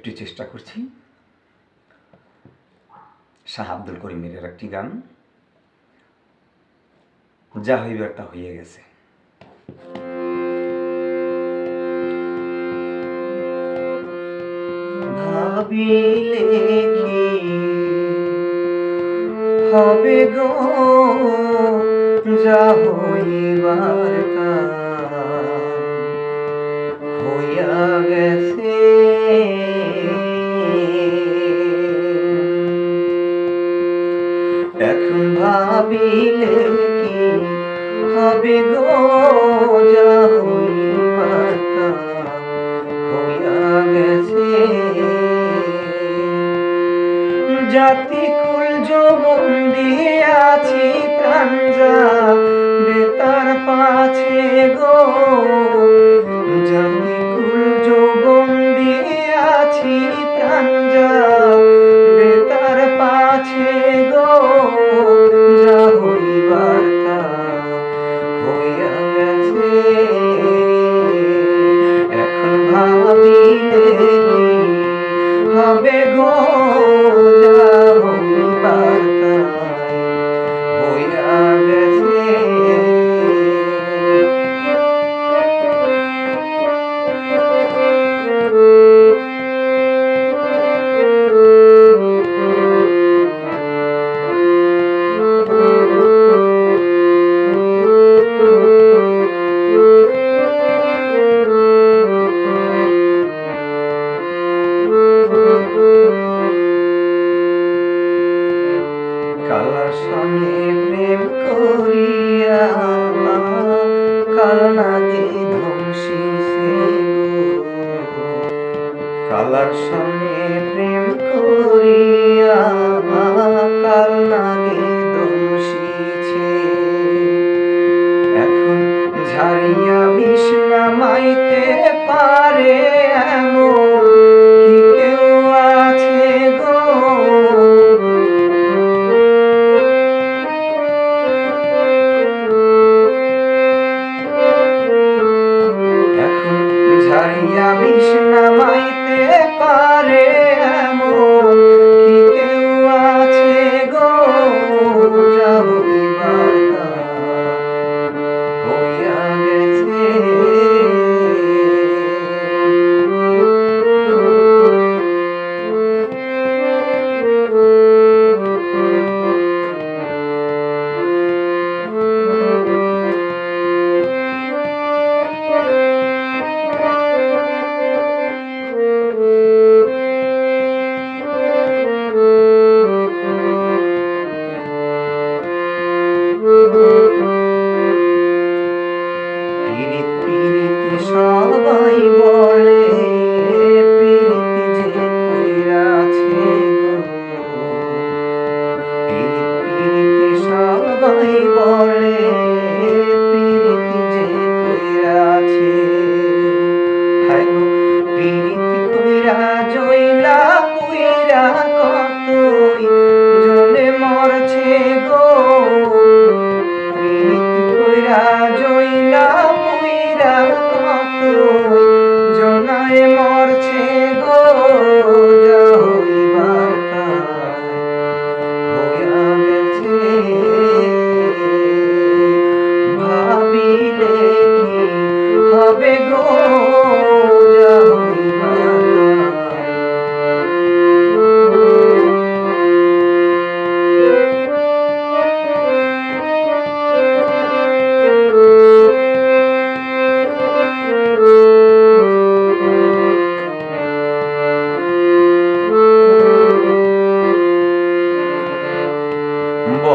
একটু চেষ্টা করছি। শাহ আব্দুল করিমের একটি গান। যা হইবার তা হইয়া গেছে। হবে গো? যা হইবার তা এখন ভাবিলে কি হবে গো, যা পাতা, হইয়া গেছে। জাতি কুল যৌবন দিয়াছি, প্রাণ যা বেতার পাছে গো। কালার সামনে প্রেম করিয়া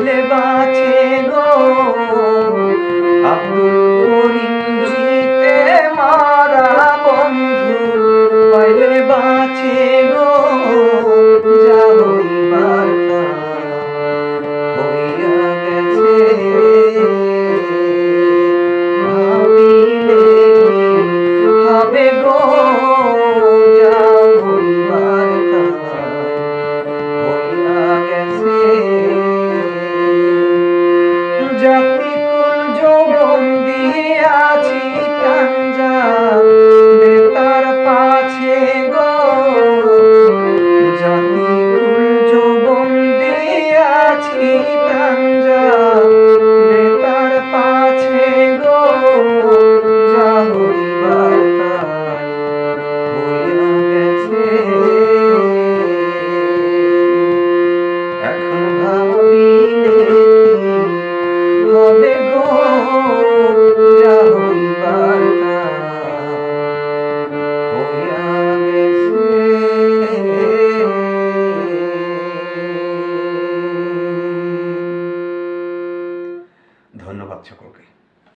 Bye, bye. বন্দিয়াছি কাঞ্জাল বেতার পাছে গো জাতি কুল যৌবন দিয়াছি